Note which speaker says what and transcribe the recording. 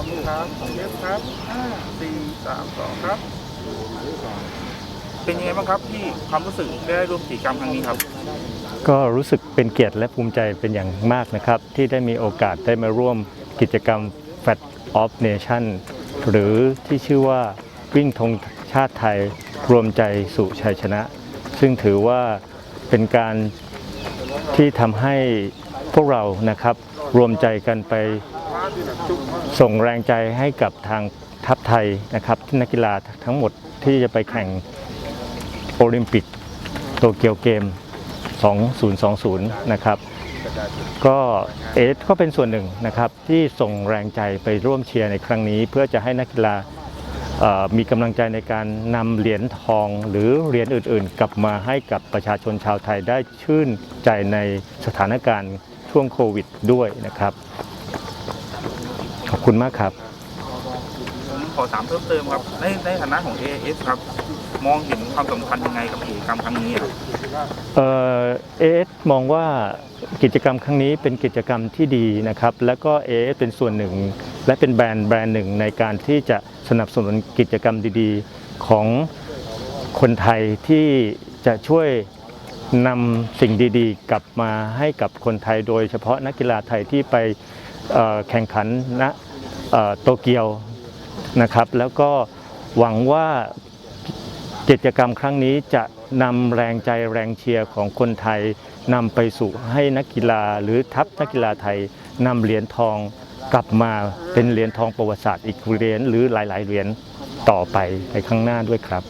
Speaker 1: อบคุณครับเชฟครับห้าสี่สามสองครับ เป็นยังไงบ้างครับที่ความรู้สึกได้ร่วมกิจกรรมครั้งนี้ครับ
Speaker 2: ก็รู้สึกเป็นเกียรติและภูมิใจเป็นอย่างมากนะครับ ที่ได้มีโอกาสได้มาร่วมกิจกรรม Fat of Nation หรือที่ชื่อว่าวิ่งธงชาติไทยรวมใจสู่ชัยชนะ ซึ่งถือว่าเป็นการที่ทำให้พวกเรานะครับ รวมใจกันไป ส่งแรงใจให้กับทางทัพไทยนะครับที่นักกีฬาทั้งหมดที่จะไปแข่งโอลิมปิกโตเกียวเกม 2020 นะครับ ก็เอสก็เป็นส่วนหนึ่งนะครับที่ส่งแรงใจไปร่วมเชียร์ในครั้งนี้ เพื่อจะให้นักกีฬามีกำลังใจในการนำเหรียญทองหรือเหรียญอื่นๆ กลับมาให้กับประชาชนชาวไทยได้ชื่นใจในสถานการณ์ช่วงโควิดด้วยนะครับ ขอบคุณมากครับ
Speaker 1: ผมขอถามเพิ่มเติมครับ ในในฐานะของ AAS ครับ มองเห็นความสำคัญยังไงกับกิจกรรมครั้งนี้ครับ
Speaker 2: เอเอสมองว่ากิจกรรมครั้งนี้เป็นกิจกรรมที่ดีนะครับ แล้วก็เอสเป็นส่วนหนึ่ง และเป็นแบรนด์แบรนด์หนึ่งในการที่จะสนับสนุนกิจกรรมดีๆ ของคนไทยที่จะช่วยนำสิ่งดีๆ กลับมาให้กับคนไทยโดยเฉพาะนักกีฬาไทยที่ไปเอ่อแข่งขันณเอ่อ โตเกียวนะครับ แล้วก็หวังว่ากิจกรรมครั้งนี้จะนำแรงใจแรงเชียร์ของคนไทยนำไปสู่ให้นักกีฬาหรือทัพนักกีฬาไทยนำเหรียญทองกลับมาเป็นเหรียญทองประวัติศาสตร์อีกเหรียญหรือหลาย ๆ เหรียญต่อไปในข้างหน้าด้วยครับ